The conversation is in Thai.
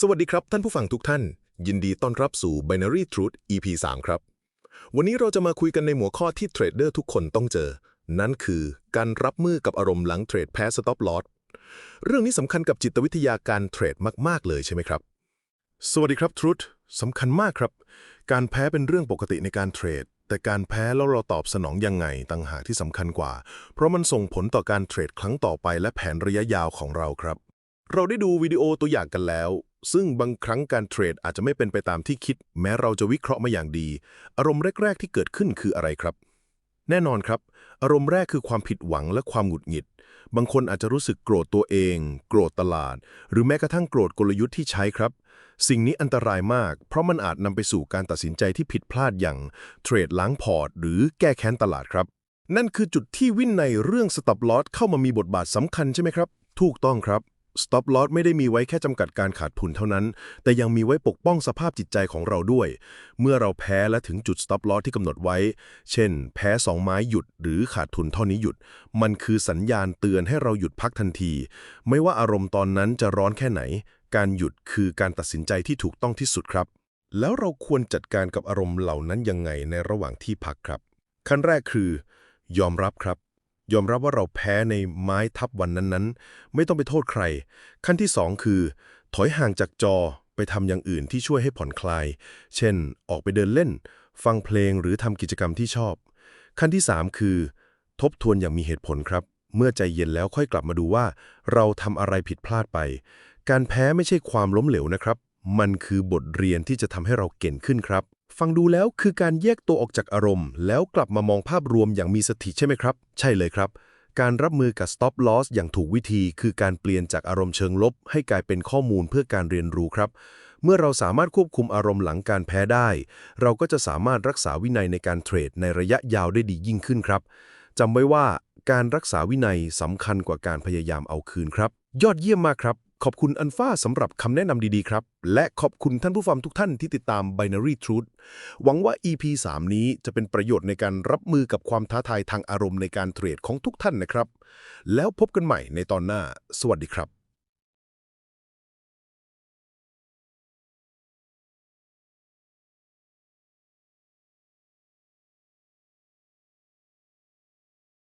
สวัสดีครับท่านผู้ฟังทุกท่าน ยินดีต้อนรับสู่ Binary Truth EP 3 ครับ วันนี้เราจะมาคุยกันในหัวข้อที่เทรดเดอร์ทุกคนต้องเจอ นั่นคือการรับมือกับอารมณ์หลังเทรดแพ้ Stop Loss เรื่องนี้สำคัญกับจิตวิทยาการเทรดมาก ๆ เลยใช่ไหมครับ สวัสดีครับ Truth สำคัญมากครับ การแพ้เป็นเรื่องปกติในการเทรด แต่การแพ้แล้วเราตอบสนองยังไงต่างหากที่สำคัญกว่า เพราะมันส่งผลต่อการเทรดครั้งต่อไปและแผนระยะยาวของเราครับ เราได้ดูวิดีโอตัวอย่างกันแล้ว ซึ่งบางครั้งการเทรดอาจจะไม่เป็นไปตามที่คิด แม้เราจะวิเคราะห์มาอย่างดี อารมณ์แรก ๆ ที่เกิดขึ้นคืออะไรครับ แน่นอนครับ อารมณ์แรกคือความผิดหวังและความหงุดหงิด บางคนอาจจะรู้สึกโกรธตัวเอง โกรธตลาด หรือแม้กระทั่งโกรธกลยุทธ์ที่ใช้ครับ สิ่งนี้อันตรายมาก เพราะมันอาจนำไปสู่การตัดสินใจที่ผิดพลาดอย่างเทรดล้างพอร์ต หรือแก้แค้นตลาดครับ นั่นคือจุดที่วินัยเรื่อง stop loss เข้ามามีบทบาทสำคัญใช่ไหมครับ ถูกต้องครับ stop loss ไม่ได้มีไว้แค่จำกัดการขาดทุนเท่านั้น แต่ยังมีไว้ปกป้องสภาพจิตใจของเราด้วย เมื่อเราแพ้และถึงจุด stop loss ที่กำหนดไว้ เช่น แพ้สองไม้หยุดหรือขาดทุนเท่านี้หยุด มันคือสัญญาณเตือนให้เราหยุดพักทันที ไม่ว่าอารมณ์ตอนนั้นจะร้อนแค่ไหน การหยุดคือการตัดสินใจที่ถูกต้องที่สุดครับ แล้วเราควรจัดการกับอารมณ์เหล่านั้นยังไงในระหว่างที่พักครับ ขั้นแรกคือ ยอมรับครับ ยอมรับว่าเราแพ้ในไม้ทับวันนั้นๆ ไม่ต้องไปโทษใคร ขั้นที่ 2 คือ ถอยห่างจากจอไปทำอย่างอื่นที่ช่วยให้ผ่อนคลาย เช่น ออกไปเดินเล่น ฟังเพลงหรือทำกิจกรรมที่ชอบ ขั้นที่ 3 คือ ทบทวนอย่างมีเหตุผลครับ เมื่อใจเย็นแล้วค่อยกลับมาดูว่า เราทำอะไรผิดพลาดไป การแพ้ไม่ใช่ความล้มเหลวนะครับ มันคือบทเรียนที่จะทำให้เราเก่งขึ้นครับ ฟังดูแล้วคือการแยกตัวออกจากอารมณ์ แล้วกลับมามองภาพรวมอย่างมีสติใช่ไหมครับ ใช่เลยครับ การรับมือกับ stop loss อย่างถูกวิธี คือการเปลี่ยนจากอารมณ์เชิงลบ ให้กลายเป็นข้อมูลเพื่อการเรียนรู้ครับ เมื่อเราสามารถควบคุมอารมณ์หลังการแพ้ได้ เราก็จะสามารถรักษาวินัยในการเทรดในระยะยาวได้ดียิ่งขึ้นครับจำไว้ว่าการรักษาวินัยสำคัญกว่าการพยายามเอาคืนครับ ยอดเยี่ยมมากครับ ขอบคุณอันฟ้าสำหรับคำแนะนำดีๆครับ และขอบคุณท่านผู้ฟังทุกท่านที่ติดตาม Binary Truth หวังว่า EP 3 นี้จะเป็นประโยชน์ในการรับมือกับความท้าทายทางอารมณ์ในการเทรดของทุกท่านนะครับ แล้วพบกันใหม่ในตอนหน้า สวัสดีครับ